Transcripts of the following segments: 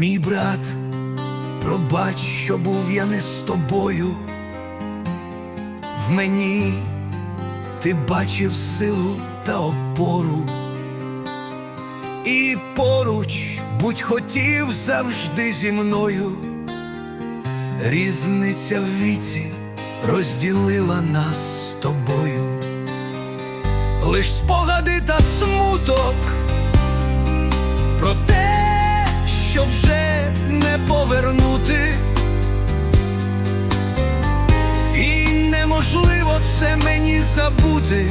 Мій брат, пробач, що був я не з тобою. В мені ти бачив силу та опору. І поруч будь хотів завжди зі мною. Різниця в віці розділила нас з тобою. Лиш спогади забути.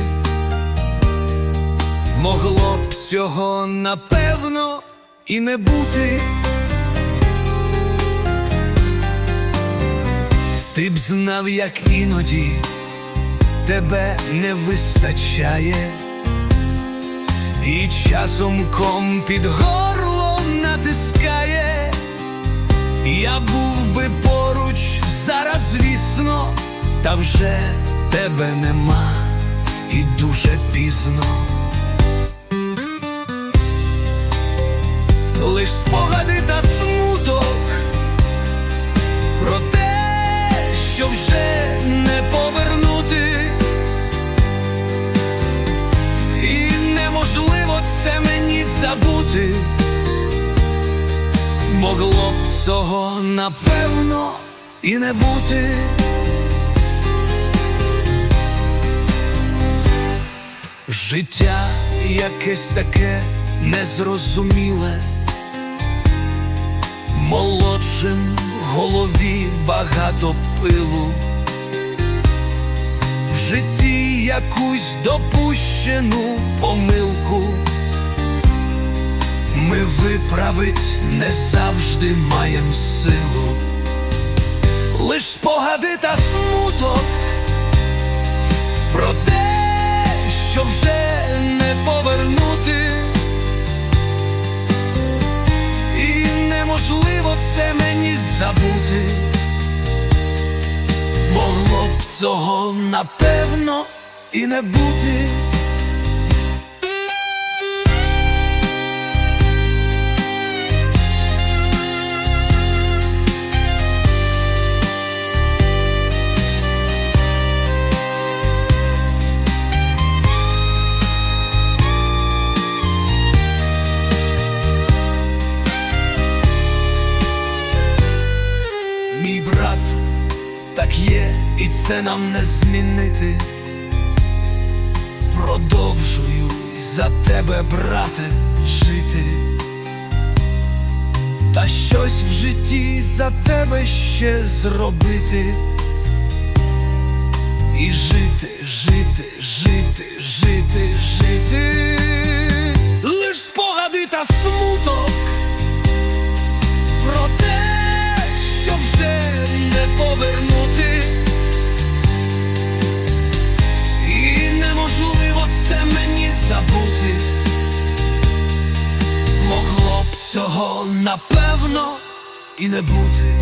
Могло б цього напевно і не бути. Ти б знав, як іноді тебе не вистачає, і часом ком під горло натискає. Я був би поруч зараз, звісно, та вже тебе нема і дуже пізно. Лиш спогади та смуток про те, що вже не повернути, і неможливо це мені забути. Могло б цього напевно і не бути. Життя якесь таке незрозуміле, молодшим в голові багато пилу, в житті якусь допущену помилку. Ми виправить не завжди маєм силу, лиш спогади та смуток цього напевно і не бути. Мій брат, так є, і це нам не змінити. Продовжую за тебе, брате, жити. Та щось в житті за тебе ще зробити. І жити, жити, жити, жити, жити. Лиш спогади та смуток про те, що вже не повернути, цього напевно і не бути.